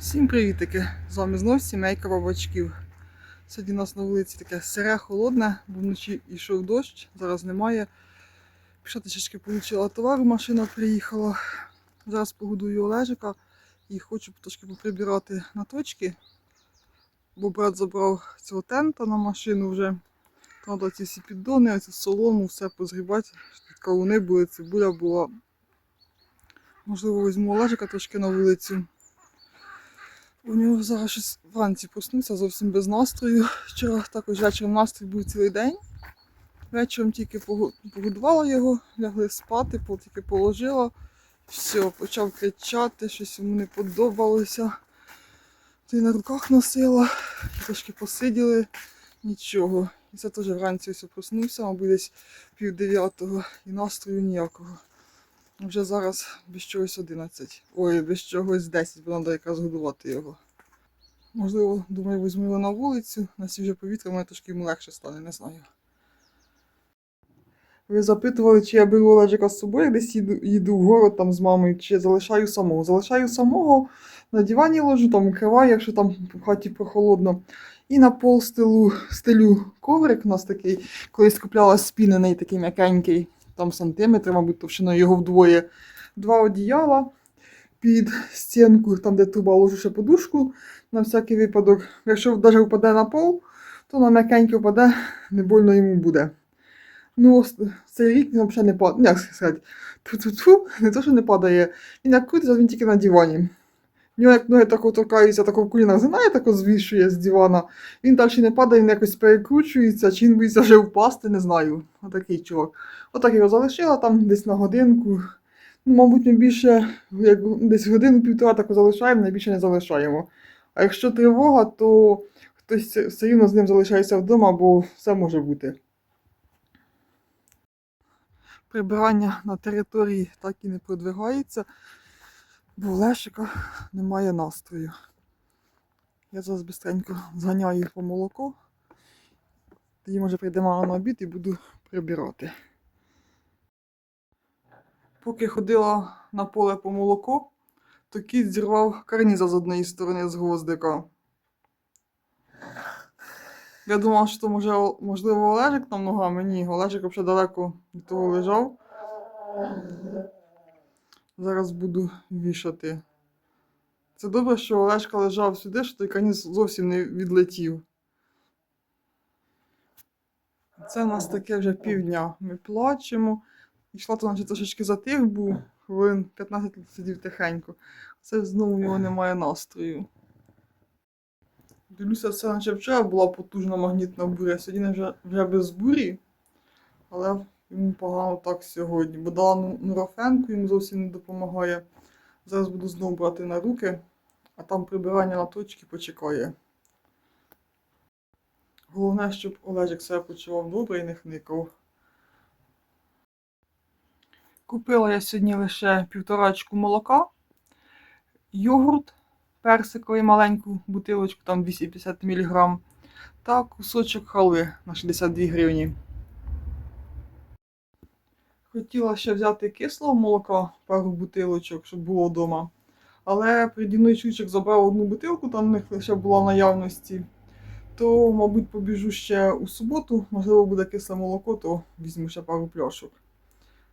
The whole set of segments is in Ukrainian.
Всім привітики! З вами знов сімейка бабачків. Сьогодні у нас на вулиці таке сире, холодне, бо вночі йшов дощ, зараз немає. Пішла трішечки отримала товару, машина приїхала. Зараз погодую Олежика і хочу трошки поприбирати на точки, бо брат забрав цього тента на машину вже. Треба ці всі піддони, оцю солому, все позгрібати. Тут кавуни були, цибуля була. Можливо, візьму Олежика трошки на вулицю. У нього зараз щось вранці проснувся зовсім без настрою. Вчора також вечором настрій був цілий день. Вечором тільки погодувала його, лягли спати, тільки положила. Все, почав кричати, щось йому не подобалося. Ти на руках носила, трошки посиділи, нічого. І це теж вранці ось проснувся, мабуть, десь пів дев'ятого і настрою ніякого. Вже зараз без чогось 11. Ой, без чогось 10, бо треба якраз годувати його. Можливо, думаю, візьму його на вулицю, на свіже повітря, мене трошки йому легше стане, не знаю. Ви запитували, чи я беру Олежика з собою, десь їду, їду в город там з мамою, чи залишаю самого. Залишаю самого, на дивані ложу, там укриваю, якщо там в хаті прохолодно. І на пол стелу, стелю коврик у нас такий, колись купляла спінений такий м'якенький там сантиметри, мабуть, товщиною його вдвоє. Два одіяла під стінку, там, де труба ложу подушку на всякий випадок. Якщо навіть впаде на пол, то на м'якенько впаде, не больно йому буде. Ну, цей рік він взагалі не падає. Як сказати, не то, що не падає. Він як крутиться, він тільки на дивані. Нього як ноги тако торкаються, тако в колінах згинає, тако звішує з дивана. Він далі не падає, він якось перекручується, чи він боїться вже впасти, не знаю. Отакий чувак. Отак його залишила там десь на годинку. Ну, мабуть, ми більше як десь годину-півтора таку залишаємо, найбільше не залишаємо. А якщо тривога, то хтось все рівно з ним залишається вдома, бо все може бути. Прибирання на території так і не продвигається, бо у Лешика немає настрою. Я зараз бистренько зганяю їх по молоко. Тоді, може, прийде мама на обід і буду прибирати. Поки ходила на поле по молоко, то кіт зірвав карніза з однієї сторони з гвоздика. Я думала, що може, можливо, Олежик там ногами. Ні, Олежик взагалі далеко від того лежав. Зараз буду вішати. Це добре, що Олешка лежав сюди, що той каніс зовсім не відлетів. Це у нас таке вже півдня. Ми плачемо. Йшла то, наче трошечки затих був, хвилин 15 сидів тихенько. Це знову в нього немає настрою. Дивлюся, це наче вчора була потужна магнітна буря, сьогодні вже, вже без бурі, але йому погано так сьогодні. Бо дала ну- нурофенку, йому зовсім не допомагає. Зараз буду знову брати на руки, а там прибирання на точки почекає. Головне, щоб Олежик себе почував добре і не хникав. Купила я сьогодні лише півторачку молока, йогурт персиковий маленьку бутилочку, там 250 мг, та кусочок халви на 62 гривні. Хотіла ще взяти кислого молока, пару бутилочок, щоб було вдома. Але придівний чучок забрав одну бутилку, там в них лише була наявності. То, мабуть, побіжу ще у суботу, можливо, буде кисле молоко, то візьму ще пару пляшок.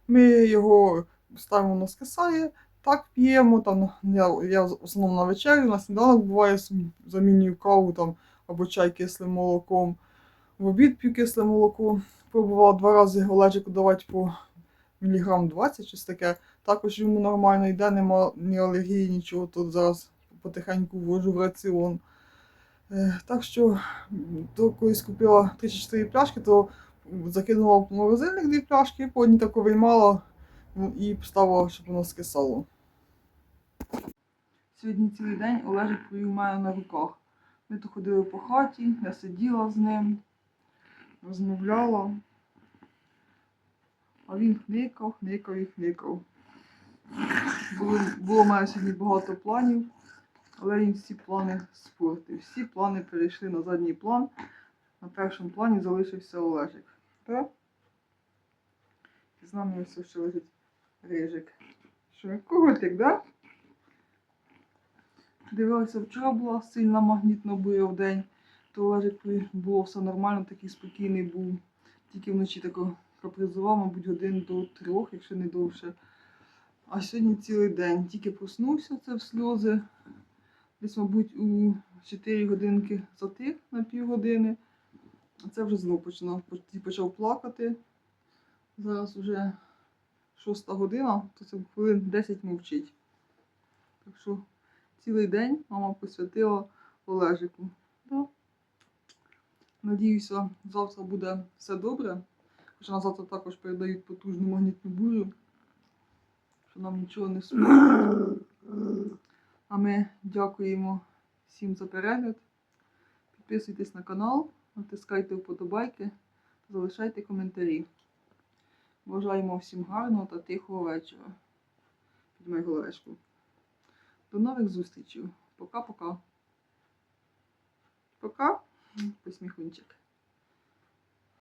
Ми його ставимо на скисає, так п'ємо. Там, я, я в основному на вечерю, на сніданок буває, замінюю каву там, або чай кислим молоком. В обід п'ю кисле молоко. Пробувала два рази Олежику давати по міліграм 20, щось таке. Також йому нормально йде, нема ні алергії, нічого. Тут зараз потихеньку ввожу в раціон. Е, Так що, то колись купила 3-4 пляшки, то закинула в морозильник дві пляшки, по одній таку виймала ну, і поставила, щоб воно скисало. Сьогодні цілий день Олежик провів мене на руках. Ми то ходили по хаті, я сиділа з ним, розмовляла. А він хникав, хникав і хникав. Було, було мене сьогодні багато планів, але він всі плани спортив. Всі плани перейшли на задній план. На першому плані залишився Олежик. Так? З нами ось ще лежить рижик. Що, коготик, да? Дивилася, вчора була сильна магнітна буря в день, то Олежик було все нормально, такий спокійний був. Тільки вночі тако капризував, мабуть, годин до трьох, якщо не довше. А сьогодні цілий день. Тільки проснувся це в сльози. Десь, мабуть, у 4 годинки затих на півгодини. А це вже знов починав, почав плакати. Зараз вже шоста година, то це хвилин 10 мовчить. Так що цілий день мама посвятила Олежику. Да. Надіюся, завтра буде все добре. Хоча на завтра також передають потужну магнітну бурю, що нам нічого не сподобається. А ми дякуємо всім за перегляд. Підписуйтесь на канал, натискайте вподобайки, залишайте коментарі. Бажаємо всім гарного та тихого вечора. Під мою головешку. До нових зустрічей. Пока-пока. Пока. Посміхунчик.